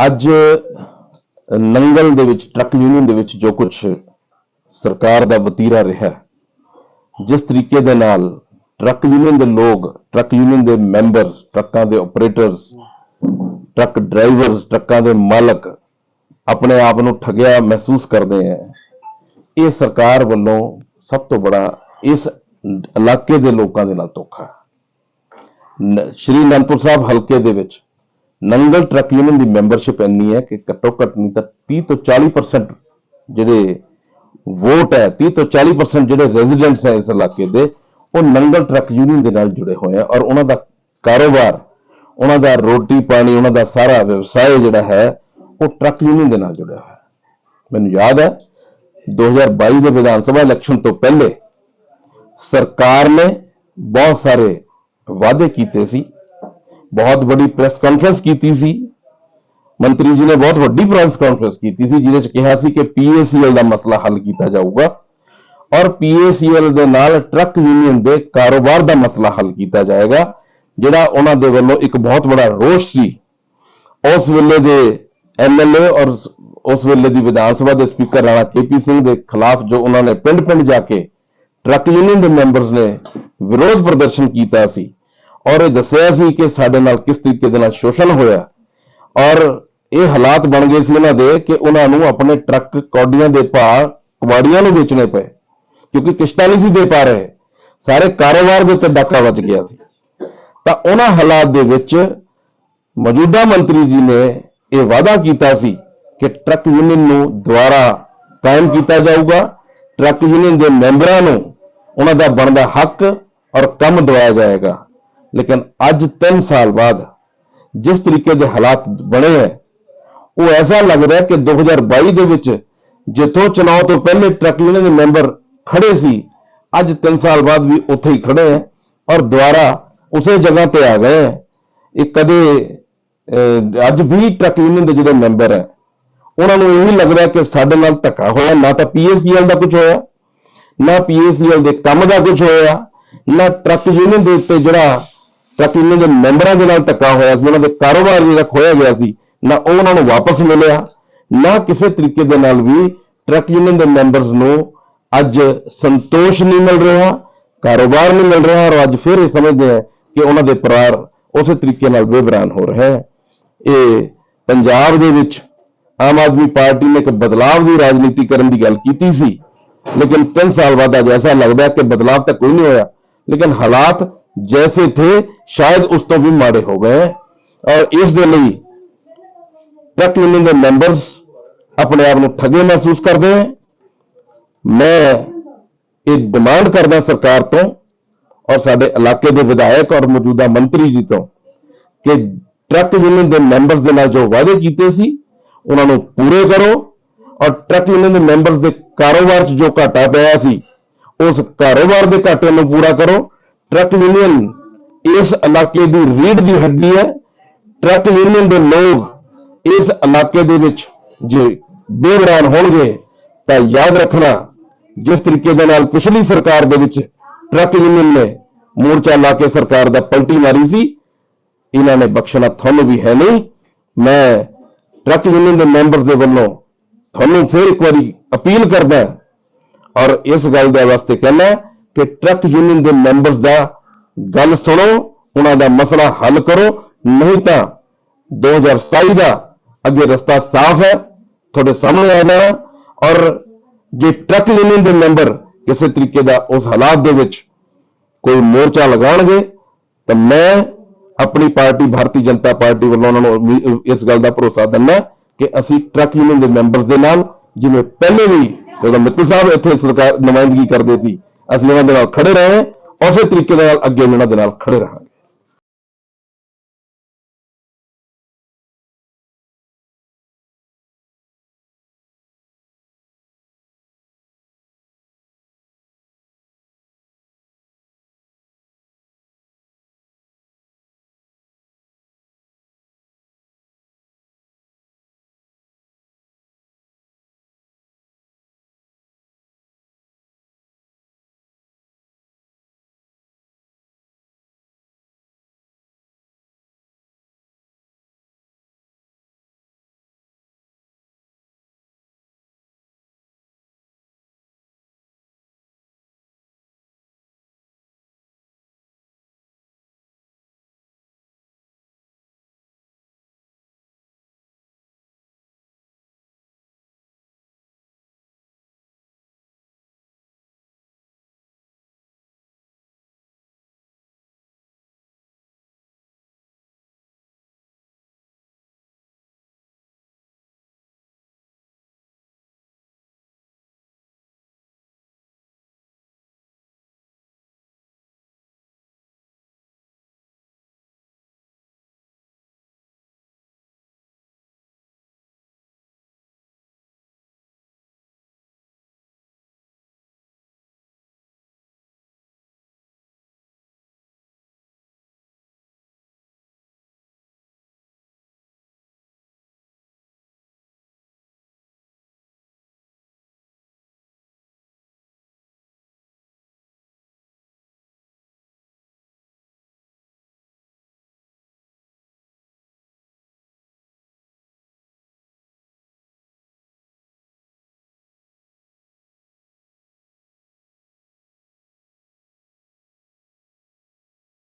ਅੱਜ ਨੰਗਲ ਦੇ ਵਿੱਚ, ਟਰੱਕ ਯੂਨੀਅਨ ਦੇ ਵਿੱਚ ਜੋ ਕੁਝ ਸਰਕਾਰ ਦਾ ਵਤੀਰਾ ਰਿਹਾ ਜਿਸ ਤਰੀਕੇ ਦੇ ਨਾਲ ਟਰੱਕ ਯੂਨੀਅਨ ਦੇ ਲੋਕ, ਟਰੱਕ ਯੂਨੀਅਨ ਦੇ ਮੈਂਬਰ ਟਰੱਕਾਂ ਦੇ ਆਪਰੇਟਰਸ, ਟਰੱਕ ਡਰਾਈਵਰਸ, ਟਰੱਕਾਂ ਦੇ ਮਾਲਕ ਆਪਣੇ ਆਪ ਨੂੰ ਠੱਗਿਆ ਮਹਿਸੂਸ ਕਰਦੇ ਹੈ। ਇਹ ਸਰਕਾਰ ਵੱਲੋਂ ਸਭ ਤੋਂ ਬੜਾ ਇਸ ਇਲਾਕੇ ਦੇ ਲੋਕਾਂ ਦੇ ਨਾਲ ਧੋਖਾ ਸ਼੍ਰੀ ਅਨੰਦਪੁਰ ਸਾਹਿਬ ਹਲਕੇ ਦੇ ਵਿੱਚ ਨੰਗਲ ਟਰੱਕ ਯੂਨੀਅਨ ਦੀ ਮੈਂਬਰਸ਼ਿਪ ਇੰਨੀ ਹੈ ਕਿ ਘੱਟੋ ਘੱਟ ਨਹੀਂ ਤਾਂ 30 ਤੋਂ 40% ਜਿਹੜੇ ਵੋਟ ਹੈ 30 ਤੋਂ 40% ਜਿਹੜੇ ਰੈਜ਼ੀਡੈਂਟਸ ਹੈ ਇਸ ਇਲਾਕੇ ਦੇ, ਉਹ ਨੰਗਲ ਟਰੱਕ ਯੂਨੀਅਨ ਦੇ ਨਾਲ ਜੁੜੇ ਹੋਏ ਆ ਔਰ ਉਹਨਾਂ ਦਾ ਕਾਰੋਬਾਰ, ਉਹਨਾਂ ਦਾ ਰੋਟੀ ਪਾਣੀ, ਉਹਨਾਂ ਦਾ ਸਾਰਾ ਵਿਵਸਾਇ ਜਿਹੜਾ ਹੈ, ਉਹ ਟਰੱਕ ਯੂਨੀਅਨ ਦੇ ਨਾਲ ਜੁੜਿਆ ਹੋਇਆ। ਮੈਨੂੰ ਯਾਦ ਹੈ 2022 ਦੇ ਵਿਧਾਨ ਸਭਾ ਇਲੈਕਸ਼ਨ ਤੋਂ ਪਹਿਲੇ ਸਰਕਾਰ ਨੇ ਬਹੁਤ ਸਾਰੇ ਵਾਅਦੇ ਕੀਤੇ ਸੀ ਬਹੁਤ ਵੱਡੀ ਪ੍ਰੈਸ ਕਾਨਫਰੰਸ ਕੀਤੀ ਸੀ। ਮੰਤਰੀ ਜੀ ਨੇ ਬਹੁਤ ਵੱਡੀ ਪ੍ਰੈਸ ਕਾਨਫਰੰਸ ਕੀਤੀ ਸੀ, ਜਿਹਦੇ ਚ ਕਿਹਾ ਸੀ ਕਿ ਪੀਏਸੀਐਲ ਦਾ ਮਸਲਾ ਹੱਲ ਕੀਤਾ ਜਾਊਗਾ ਔਰ ਪੀਏਸੀਐਲ ਦੇ ਨਾਲ ਟਰੱਕ ਯੂਨੀਅਨ ਦੇ ਕਾਰੋਬਾਰ ਦਾ ਮਸਲਾ ਹੱਲ ਕੀਤਾ ਜਾਏਗਾ, ਜਿਹੜਾ ਉਹਨਾਂ ਦੇ ਵੱਲੋਂ ਇੱਕ ਬਹੁਤ ਬੜਾ ਰੋਸ਼ ਸੀ। ਉਸ ਵੇਲੇ ਦੇ ਐਮਐਲਏ ਔਰ ਉਸ ਵੇਲੇ ਦੀ ਵਿਧਾਨ ਸਭਾ ਦੇ ਸਪੀਕਰ ਰਾਣਾ ਕੇਪੀ ਸਿੰਘ ਦੇ ਖਿਲਾਫ ਜੋ ਉਹਨਾਂ ਨੇ ਪਿੰਡ-ਪਿੰਡ ਜਾ ਕੇ ਟਰੱਕ ਯੂਨੀਅਨ ਦੇ ਮੈਂਬਰਸ ਨੇ ਵਿਰੋਧ ਪ੍ਰਦਰਸ਼ਨ ਕੀਤਾ ਸੀ ਔਰ ਇਹ ਦੱਸਿਆ ਸੀ ਕਿ ਸਾਡੇ ਨਾਲ ਕਿਸ ਤਰੀਕੇ ਦੇ ਨਾਲ ਸ਼ੋਸ਼ਣ ਹੋਇਆ। ਔਰ ਇਹ ਹਾਲਾਤ ਬਣ ਗਏ ਸੀ ਉਹਨਾਂ ਦੇ ਕਿ ਉਹਨਾਂ ਨੂੰ ਆਪਣੇ ਟਰੱਕ ਕੌਡੀਆਂ ਦੇ ਭਾਅ ਕਬਾੜੀਆਂ ਨੂੰ ਵੇਚਣੇ ਪਏ, ਕਿਉਂਕਿ ਕਿਸ਼ਤਾਂ ਨਹੀਂ ਸੀ ਦੇ ਪਾ ਰਹੇ। ਸਾਰੇ ਕਾਰੋਬਾਰ ਦੇ ਉੱਤੇ ਡਾਕਾ ਵੱਜ ਗਿਆ ਸੀ। ਤਾਂ ਉਹਨਾਂ ਹਾਲਾਤ ਦੇ ਵਿੱਚ ਮੌਜੂਦਾ ਮੰਤਰੀ ਜੀ ਨੇ ਇਹ ਵਾਅਦਾ ਕੀਤਾ ਸੀ ਕਿ ਟਰੱਕ ਯੂਨੀਅਨ ਨੂੰ ਦੁਬਾਰਾ ਕਾਇਮ ਕੀਤਾ ਜਾਊਗਾ। ਟਰੱਕ ਯੂਨੀਅਨ ਦੇ ਮੈਂਬਰਾਂ ਨੂੰ ਉਹਨਾਂ ਦਾ ਬਣਦਾ ਹੱਕ ਔਰ ਕੰਮ ਦਿਵਾਇਆ ਜਾਏਗਾ। ਲੇਕਿਨ ਅੱਜ 3 ਸਾਲ ਬਾਅਦ ਜਿਸ ਤਰੀਕੇ ਦੇ ਹਾਲਾਤ ਬਣੇ ਹੈ, ਉਹ ਐਸਾ ਲੱਗ ਰਿਹਾ ਕਿ 2022 ਦੇ ਵਿੱਚ ਜਿੱਥੋਂ ਚੁਣਾਵ ਤੋਂ ਪਹਿਲੇ ਟਰੱਕ ਯੂਨੀਅਨ ਦੇ ਮੈਂਬਰ ਖੜੇ ਸੀ, ਅੱਜ 3 ਸਾਲ ਬਾਅਦ ਵੀ ਉੱਥੇ ਹੀ ਖੜੇ ਹੈ ਔਰ ਦੁਬਾਰਾ ਉਸੇ ਜਗ੍ਹਾ ਤੇ ਆ ਗਏ ਹੈ। ਇਹ ਕਦੇ ਅੱਜ ਵੀ ਟਰੱਕ ਯੂਨੀਅਨ ਦੇ ਜਿਹੜੇ ਮੈਂਬਰ ਹੈ, ਉਹਨਾਂ ਨੂੰ ਇਹੀ ਰਿਹਾ ਕਿ ਸਾਡੇ ਨਾਲ ਧੱਕਾ ਹੋਇਆ, ਨਾ ਤਾਂ ਪੀਐਸਸੀਐਲ ਦਾ ਕੁਝ ਹੋਇਆ, ਨਾ ਪੀਏਸੀਐਲ ਦੇ ਕੰਮ ਦਾ ਕੁਝ ਹੋਇਆ, ਨਾ ਟਰੱਕ ਯੂਨੀਅਨ ਦੇ ਉੱਤੇ ਜਿਹੜਾ ਟਰੱਕ ਯੂਨੀਅਨ ਦੇ ਮੈਂਬਰਾਂ ਦੇ ਨਾਲ ਧੱਕਾ ਹੋਇਆ ਸੀ, ਉਹਨਾਂ ਦੇ ਕਾਰੋਬਾਰ ਜਿਹੜਾ ਖੋਇਆ ਗਿਆ ਸੀ, ਨਾ ਉਹ ਉਹਨਾਂ ਨੂੰ ਵਾਪਸ ਮਿਲਿਆ, ਨਾ ਕਿਸੇ ਤਰੀਕੇ ਦੇ ਨਾਲ ਵੀ ਟਰੱਕ ਯੂਨੀਅਨ ਦੇ ਮੈਂਬਰਸ ਨੂੰ ਅੱਜ ਸੰਤੋਸ਼ ਨਹੀਂ ਮਿਲ ਰਿਹਾ, ਕਾਰੋਬਾਰ ਨਹੀਂ ਮਿਲ ਰਿਹਾ ਔਰ ਅੱਜ ਫਿਰ ਇਹ ਸਮਝਦੇ ਆ ਕਿ ਉਹਨਾਂ ਦੇ ਪਰਿਵਾਰ ਉਸੇ ਤਰੀਕੇ ਨਾਲ ਬੇਬਰਾਨ ਹੋ ਰਿਹਾ ਹੈ ਇਹ ਪੰਜਾਬ ਦੇ ਵਿੱਚ ਆਮ ਆਦਮੀ ਪਾਰਟੀ ਨੇ ਇੱਕ ਬਦਲਾਅ ਦੀ ਰਾਜਨੀਤੀ ਕਰਨ ਦੀ ਗੱਲ ਕੀਤੀ ਸੀ, ਲੇਕਿਨ 3 ਸਾਲ ਬਾਅਦ ਅੱਜ ਐਸਾ ਲੱਗਦਾ ਕਿ ਬਦਲਾਅ ਤਾਂ ਕੋਈ ਨਹੀਂ ਹੋਇਆ, ਲੇਕਿਨ ਹਾਲਾਤ ਜੈਸੇ ਥੇ ਸ਼ਾਇਦ ਉਸ ਤੋਂ ਵੀ ਮਾੜੇ ਹੋ ਗਏ ਔਰ ਇਸ ਦੇ ਲਈ ਟਰੱਕ ਯੂਨੀਅਨ ਦੇ ਮੈਂਬਰਸ ਆਪਣੇ ਆਪ ਨੂੰ ਠੱਗੇ ਮਹਿਸੂਸ ਕਰਦੇ ਹਨ ਮੈਂ ਇਹ ਡਿਮਾਂਡ ਕਰਦਾ ਸਰਕਾਰ ਤੋਂ ਔਰ ਸਾਡੇ ਇਲਾਕੇ ਦੇ ਵਿਧਾਇਕ ਔਰ ਮੌਜੂਦਾ ਮੰਤਰੀ ਜੀ ਤੋਂ ਕਿ ਟਰੱਕ ਯੂਨੀਅਨ ਦੇ ਮੈਂਬਰਸ ਦੇ ਨਾਲ ਜੋ ਵਾਅਦੇ ਕੀਤੇ ਸੀ ਉਹਨਾਂ ਨੂੰ ਪੂਰੇ ਕਰੋ ਔਰ ਟਰੱਕ ਯੂਨੀਅਨ ਦੇ ਮੈਂਬਰਸ ਦੇ ਕਾਰੋਬਾਰ 'ਚ ਜੋ ਘਾਟਾ ਪਿਆ ਸੀ ਉਸ ਕਾਰੋਬਾਰ ਦੇ ਘਾਟੇ ਨੂੰ ਪੂਰਾ ਕਰੋ। ਟਰੱਕ ਯੂਨੀਅਨ ਇਸ ਇਲਾਕੇ ਦੀ ਰੀੜ ਦੀ ਹੱਡੀ ਹੈ। ਟਰੱਕ ਯੂਨੀਅਨ ਦੇ ਲੋਕ ਇਸ ਇਲਾਕੇ ਦੇ ਵਿੱਚ ਜੇ ਬੇਬਰਾਨ ਹੋਣਗੇ ਤਾਂ ਯਾਦ ਰੱਖਣਾ, ਜਿਸ ਤਰੀਕੇ ਦੇ ਨਾਲ ਪਿਛਲੀ ਸਰਕਾਰ ਦੇ ਵਿੱਚ ਟਰੱਕ ਯੂਨੀਅਨ ਨੇ ਮੋਰਚਾ ਲਾ ਕੇ ਸਰਕਾਰ ਦਾ ਪਲਟੀ ਮਾਰੀ ਸੀ, ਇਹਨਾਂ ਨੇ ਬਖਸ਼ਣਾ ਤੁਹਾਨੂੰ ਵੀ ਹੈ ਨਹੀਂ। ਮੈਂ ਟਰੱਕ ਯੂਨੀਅਨ ਦੇ ਮੈਂਬਰਸ ਦੇ ਵੱਲੋਂ ਤੁਹਾਨੂੰ ਫਿਰ ਇੱਕ ਵਾਰੀ ਅਪੀਲ ਕਰਦਾ ਔਰ ਇਸ ਗੱਲ ਦੇ ਵਾਸਤੇ ਕਹਿੰਦਾ ਕਿ ਟਰੱਕ ਯੂਨੀਅਨ ਦੇ ਮੈਂਬਰਸ ਦਾ ਗੱਲ ਸੁਣੋ, ਉਹਨਾਂ ਦਾ ਮਸਲਾ ਹੱਲ ਕਰੋ, ਨਹੀਂ ਤਾਂ 2027 ਦਾ ਅੱਗੇ ਰਸਤਾ ਸਾਫ਼ ਹੈ, ਤੁਹਾਡੇ ਸਾਹਮਣੇ ਆਣਾ ਹੈ ਔਰ ਜੇ ਟਰੱਕ ਯੂਨੀਅਨ ਦੇ ਮੈਂਬਰ ਕਿਸੇ ਤਰੀਕੇ ਦਾ ਉਸ ਹਾਲਾਤ ਦੇ ਵਿੱਚ ਕੋਈ ਮੋਰਚਾ ਲਗਾਉਣਗੇ, ਤਾਂ ਮੈਂ ਆਪਣੀ ਪਾਰਟੀ, ਭਾਰਤੀ ਜਨਤਾ ਪਾਰਟੀ ਵੱਲੋਂ ਉਹਨਾਂ ਨੂੰ ਇਸ ਗੱਲ ਦਾ ਭਰੋਸਾ ਦਿੰਦਾ ਕਿ ਅਸੀਂ ਟਰੱਕ ਯੂਨੀਅਨ ਦੇ ਮੈਂਬਰਸ ਦੇ ਨਾਲ, ਜਿਵੇਂ ਪਹਿਲੇ ਵੀ ਜਦੋਂ ਮਿੱਤਲ ਸਾਹਿਬ ਇੱਥੇ ਸਰਕਾਰ ਨੁਮਾਇੰਦਗੀ ਕਰਦੇ ਸੀ ਅਸੀਂ ਉਹਨਾਂ ਦੇ ਨਾਲ ਖੜੇ ਰਹੇ, ਉਸੇ ਤਰੀਕੇ ਦੇ ਨਾਲ ਅੱਗੇ ਉਹਨਾਂ ਦੇ ਨਾਲ ਖੜੇ ਰਹਾਂਗੇ।